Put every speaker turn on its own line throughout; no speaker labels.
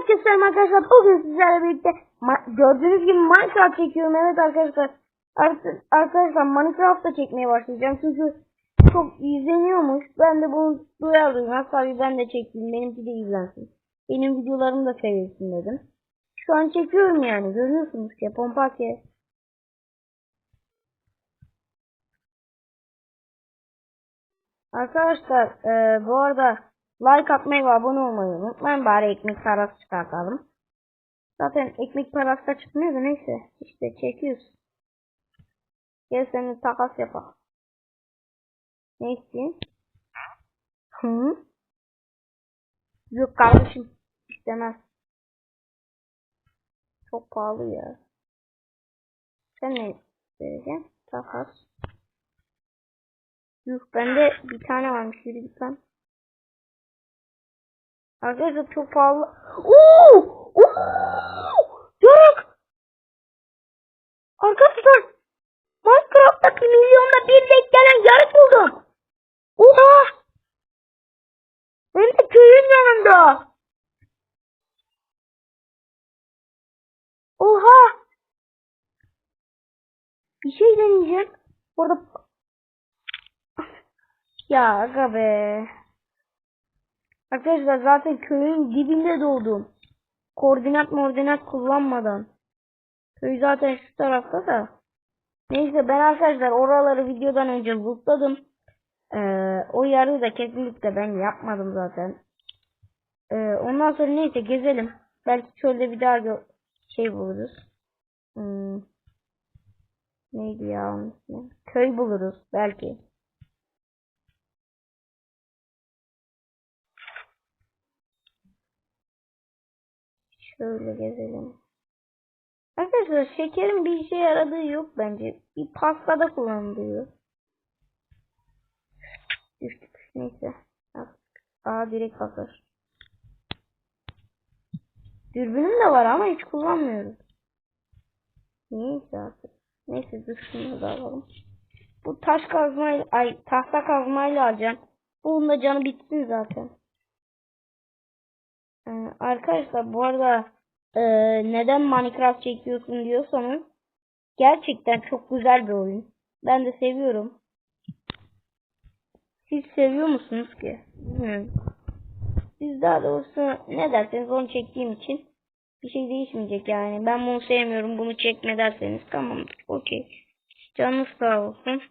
Herkese selam arkadaşlar. Bugün sizlerle birlikte gördüğünüz gibi Minecraft çekiyorum. Evet arkadaşlar. Artık arkadaşlar Minecraft'ta çekmeye başlayacağım. Çünkü çok izleniyormuş. Ben de bunu duyardım. Hatta ben de çektim. Benimki de izlensin. Benim videolarım da sevilsin dedim. Şu an çekiyorum yani. Görüyorsunuz ki Pompake. Arkadaşlar e, bu arada like atmayı ve abone olmayı unutmayın. Bari ekmek parası çıkartalım. Zaten ekmek parası da çıkmıyor da neyse. İşte çekiyoruz. Gel seninle takas yapalım. Ne istiyorsun? Hı? Yok kardeşim. istemez. Çok pahalı ya. Sen ne vereceksin? Takas. Yuh bende bir tane varmış. Yürü git lan. Arkadaşlar çok pahalı. Oo! Oo! Yok! Arkadaşlar Minecraft'ta bir milyonda bir denk gelen yarık buldum. Oha! Hem de köyün yanında. Oha! Bir şey deneyeceğim. Orada ya aga be. Arkadaşlar zaten köyün dibinde doğdum. Koordinat koordinat kullanmadan. Köy zaten şu tarafta da. Neyse ben arkadaşlar oraları videodan önce lootladım. Ee, o yarıyı da kesinlikle ben yapmadım zaten. Ee, ondan sonra neyse gezelim. Belki çölde bir daha şey buluruz. Hmm. Neydi ya? Köy buluruz belki. Şöyle gezelim. Arkadaşlar şekerin bir işe yaradığı yok bence. Bir pastada kullanılıyor. Düştük. Neyse. Aa direkt basar. Dürbünüm de var ama hiç kullanmıyorum. Neyse artık. Neyse dur şunu da alalım. Bu taş kazmayla, ay tahta kazmayla alacağım. Bunun da canı bitsin zaten. Ee, arkadaşlar bu arada e, neden Minecraft çekiyorsun diyorsanız gerçekten çok güzel bir oyun. Ben de seviyorum. Siz seviyor musunuz ki? Bilmiyorum. Siz daha doğrusu ne derseniz onu çektiğim için bir şey değişmeyecek yani. Ben bunu sevmiyorum bunu çekme derseniz tamamdır. Okey. Canınız sağ olsun.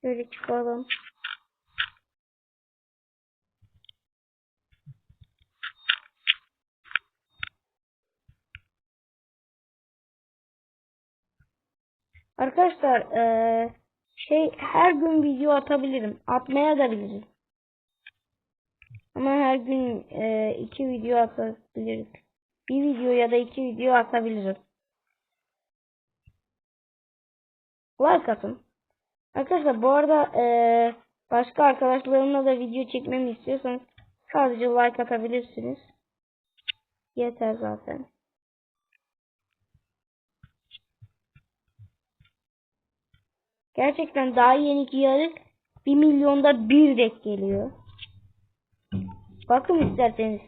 Şöyle çıkalım. Arkadaşlar eee, şey her gün video atabilirim. Atmaya da bilirim. Ama her gün eee, iki video atabiliriz. Bir video ya da iki video atabilirim. Like atın. Arkadaşlar bu arada eee, başka arkadaşlarımla da video çekmemi istiyorsanız sadece like atabilirsiniz. Yeter zaten. Gerçekten daha yeni yarık 1 milyonda bir dek geliyor. Bakın isterseniz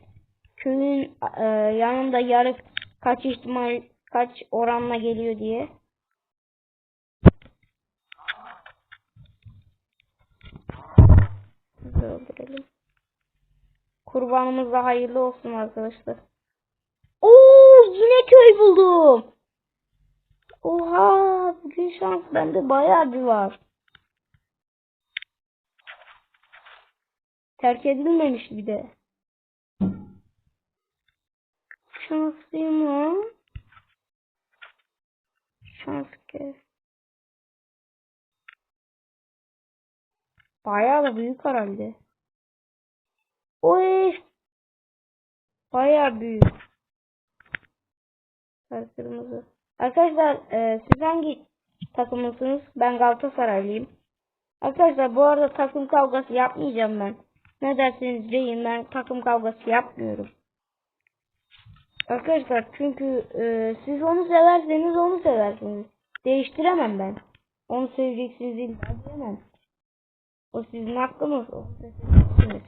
köyün e, yanında yarık kaç ihtimal kaç oranla geliyor diye. Öldürelim. Kurbanımız hayırlı olsun arkadaşlar. Oo yine köy buldum. Oha bugün şans bende bayağı bir var. Terk edilmemiş bir de. Şanslıyım lan. Şans ki. Bayağı da büyük herhalde. Oy. Bayağı büyük. Sarı kırmızı. Arkadaşlar e, siz hangi takımlısınız. Ben Galatasaraylıyım. Arkadaşlar bu arada takım kavgası yapmayacağım ben. Ne dersiniz deyin ben takım kavgası yapmıyorum. Arkadaşlar çünkü e, siz onu severseniz onu seversiniz. Değiştiremem ben. Onu seveceksiniz değil. Ben O sizin hakkınız. Onu seçeceksiniz.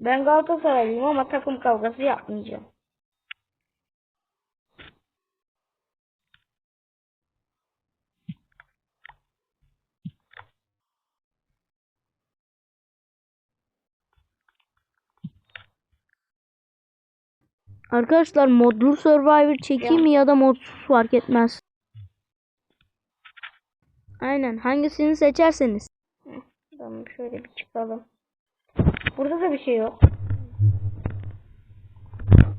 Ben Galatasaraylıyım ama takım kavgası yapmayacağım.
Arkadaşlar modlu Survivor çekeyim mi ya da modsuz fark etmez. Aynen hangisini seçerseniz.
Tamam şöyle bir çıkalım. Burada da bir şey yok.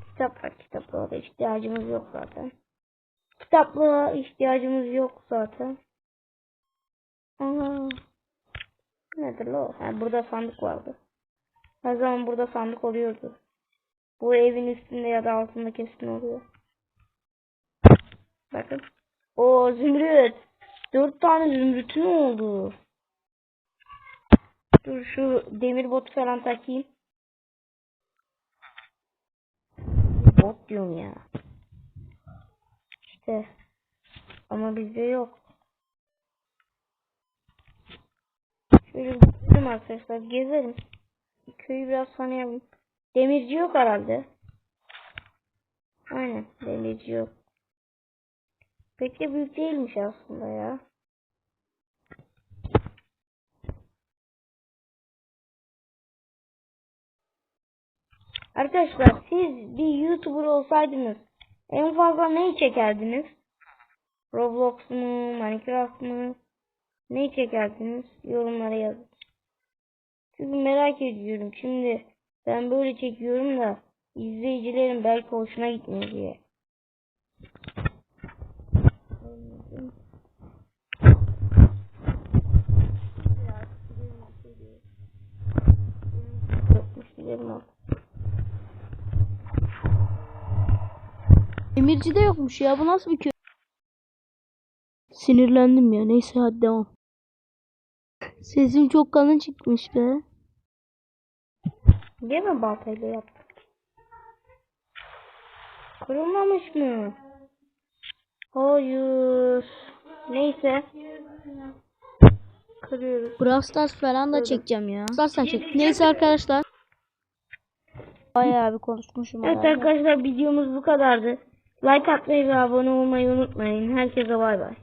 Kitap var. Kitaplığa da ihtiyacımız yok zaten. Kitaplığa ihtiyacımız yok zaten. Aha. Nedir la o? Ha, burada sandık vardı. Her zaman burada sandık oluyordu. Bu evin üstünde ya da altında kesin oluyor. Bakın. O zümrüt. Dört tane zümrütün oldu. Dur şu demir botu falan takayım. Bot diyorum ya. İşte. Ama bizde yok. Şöyle gidelim arkadaşlar. Gezelim. Köyü biraz tanıyalım. Demirci yok herhalde. Aynen demirci yok. Pek de büyük değilmiş aslında ya. Arkadaşlar siz bir YouTuber olsaydınız en fazla neyi çekerdiniz? Roblox mu, Minecraft mı? Neyi çekerdiniz? Yorumlara yazın. Çünkü merak ediyorum. Şimdi ben böyle çekiyorum da izleyicilerin belki hoşuna gitmiyor diye.
Demirci de yokmuş ya bu nasıl bir köy? Sinirlendim ya neyse hadi devam. Sesim çok kalın çıkmış be.
Niye mi baltayla yaptık? Kırılmamış mı? Hayır. Neyse. Kırıyoruz.
Brawl Stars falan da çekeceğim ya. Brawl Stars çek. Neyse arkadaşlar. Bayağı bir konuşmuşum.
Evet arkadaşlar videomuz bu kadardı. Like atmayı ve abone olmayı unutmayın. Herkese bay bay.